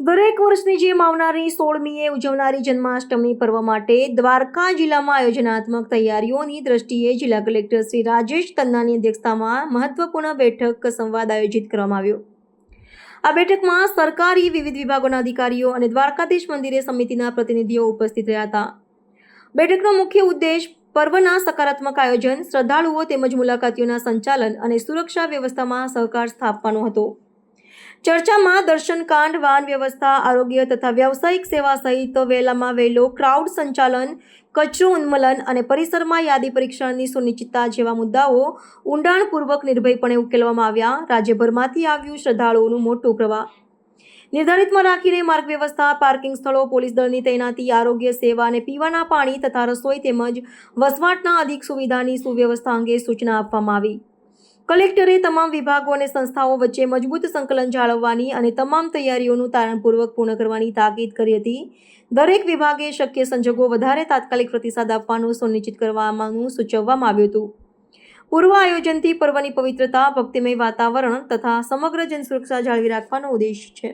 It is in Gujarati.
દરેક વર્ષની જેમ આવનારી સોળમીએ ઉજવનારી જન્માષ્ટમી પર્વ માટે દ્વારકા જિલ્લામાં આયોજનાત્મક તૈયારીઓની દ્રષ્ટિએ જિલ્લા કલેક્ટર શ્રી રાજેશ તન્નાની અધ્યક્ષતામાં મહત્વપૂર્ણ બેઠક સંવાદ આયોજિત કરવામાં આવ્યો. આ બેઠકમાં સરકારી વિવિધ વિભાગોના અધિકારીઓ અને દ્વારકાધીશ મંદિરે સમિતિના પ્રતિનિધિઓ ઉપસ્થિત રહ્યા હતા. બેઠકનો મુખ્ય ઉદ્દેશ પર્વના સકારાત્મક આયોજન, શ્રદ્ધાળુઓ તેમજ મુલાકાતીઓના સંચાલન અને સુરક્ષા વ્યવસ્થામાં સહકાર સ્થાપવાનો હતો. ચર્ચામાં દર્શનકાંડ વાહન વ્યવસ્થા, આરોગ્ય તથા વ્યવસાયિક સેવા સહિત વહેલામાં વહેલો ક્રાઉડ સંચાલન, કચરો ઉન્મૂલન અને પરિસરમાં યાદી પરીક્ષણની સુનિશ્ચિતતા જેવા મુદ્દાઓ ઊંડાણપૂર્વક નિર્ભયપણે ઉકેલવામાં આવ્યા. રાજ્યભરમાંથી આવ્યું શ્રદ્ધાળુઓનું મોટું પ્રવાહ. નિર્ધારિતમાં રાખીને માર્ગ વ્યવસ્થા, પાર્કિંગ સ્થળો, પોલીસ દળની તૈનાતી, આરોગ્ય સેવા અને પીવાના પાણી તથા રસોઈ તેમજ વસવાટના અધિક સુવિધાની સુવ્યવસ્થા અંગે સૂચના આપવામાં આવી. કલેક્ટરે તમામ વિભાગો અને સંસ્થાઓ વચ્ચે મજબૂત સંકલન જાળવવાની અને તમામ તૈયારીઓનું તારણપૂર્વક પૂર્ણ કરવાની તાકીદ કરી હતી. દરેક વિભાગે શક્ય સંજોગો વધારે તાત્કાલિક પ્રતિસાદ આપવાનું સુનિશ્ચિત કરવામાં સૂચવવામાં આવ્યું હતું. પૂર્વ આયોજનથી પર્વની પવિત્રતા, ભક્તિમય વાતાવરણ તથા સમગ્ર જનસુરક્ષા જાળવી રાખવાનો ઉદ્દેશ છે.